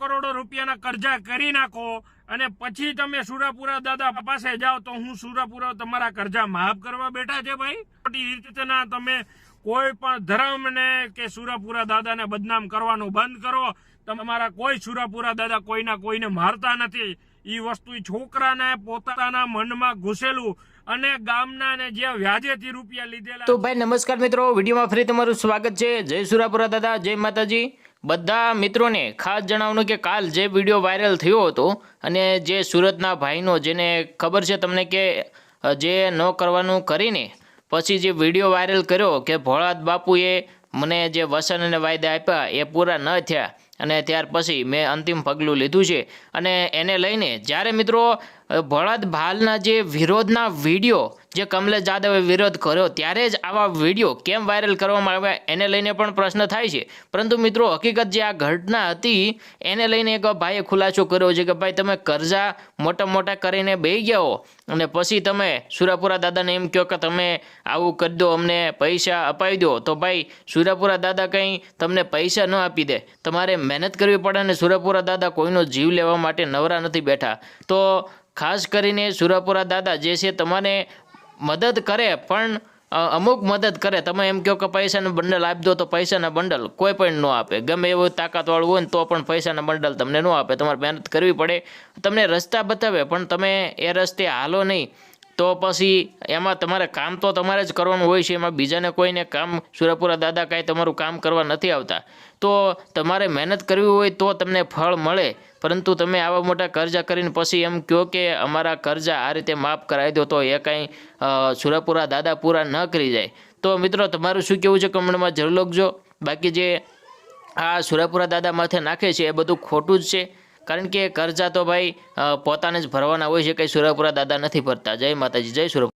કરોડો રૂપિયાના કરજા કરી નાખો અને પછી તમે સુરાપુરા દાદા પાસે જાઓ તો હું સુરાપુરા તમારા કરજા માફ કરવા બેઠા છે ભાઈ. ખોટી રીતના તમે કોઈ પણ ધર્મને કે સુરાપુરા દાદાને બદનામ કરવાનું બંધ કરો. તમારા કોઈ સુરાપુરા દાદા કોઈના કોઈને મારતા નથી. એ વસ્તુ છોકરાને પોતાના મનમાં ઘૂસેલું અને ગામના ને જે વ્યાજેથી રૂપિયા લીધેલા તો ભાઈ નમસ્કાર મિત્રો, વિડીયોમાં ફરી તમારું સ્વાગત છે. જય સુરાપુરા દાદા, જય માતાજી. બધા મિત્રોને ખાસ જણાવવાનું કે કાલ જે વીડિયો વાયરલ થયો હતો અને જે સુરતના ભાઈનો જેને ખબર છે તમને કે જે ન કરવાનું કરીને પછી જે વીડિયો વાયરલ કર્યો કે ભોળાદ બાપુએ મને જે વસન અને વાયદા આપ્યા એ પૂરા ન થયા અને ત્યાર પછી મેં અંતિમ પગલું લીધું છે. અને એને લઈને જ્યારે મિત્રો ભોળાદ ભાલના જે વિરોધના વીડિયો જે કમલેશ જાદવે વિરોધ કર્યો, ત્યારે જ આવા વીડિયો કેમ વાયરલ કરવામાં આવ્યા, એને લઈને પણ પ્રશ્ન થાય છે. પરંતુ મિત્રો, હકીકત જે આ ઘટના હતી, એને લઈને એક ભાઈએ ખુલાસો કર્યો છે કે, ભાઈ, તમે કરજા મોટા મોટા કરીને બેહી ગયા હો અને પછી તમે સુરાપુરા દાદાને એમ કહો કે, તમે આવું કરી દો, અમને પૈસા અપાવી દો. તો ભાઈ, સુરાપુરા દાદા કંઈ તમને પૈસા ન આપી દે. તમારે મહેનત કરવી પડે અને સુરાપુરા દાદા કોઈનો જીવ લેવા માટે નવરા નથી બેઠા. તો ખાસ કરીને સુરાપુરા દાદા જે છે, તમારે મદદ કરે, પણ અમુક મદદ કરે. તમે એમ કહો કે પૈસાનું બંડલ આપી દો તો પૈસાના બંડલ કોઈ પણ ન આપે. ગમે એવું તાકાતવાળું હોય ને તો પણ પૈસાના બંડલ તમને ન આપે. તમારે મહેનત કરવી પડે. તમને રસ્તા બતાવે, પણ તમે એ રસ્તે હાલો નહીં. તો પછી એમાં તમારે કામ તો તમારે જ કરવાનું હોય છે. એમાં બીજાને કોઈને કામ, સુરાપુરા દાદા કાંઈ તમારું કામ કરવા નથી આવતા. તો તમારે મહેનત કરવી હોય તો તમને ફળ મળે. પરંતુ તમે આવા મોટા કરજા કરીને પછી એમ કહો કે અમારા કરજા આ રીતે માફ કરાવી દો તો એ કાંઈ સુરાપુરા દાદા પૂરા ન કરી જાય. તો મિત્રો તમારું શું કહેવું છે કમેન્ટમાં જરૂર લખજો. બાકી જે આ સુરાપુરા દાદા માથે નાખે છે એ બધું ખોટું જ છે. કારણ કે કરજા તો ભાઈ પોતાને જ ભરવાના હોય છે, કંઈ સુરપુરા દાદા નથી ભરતા. જય માતાજી, જય સુરપુરા.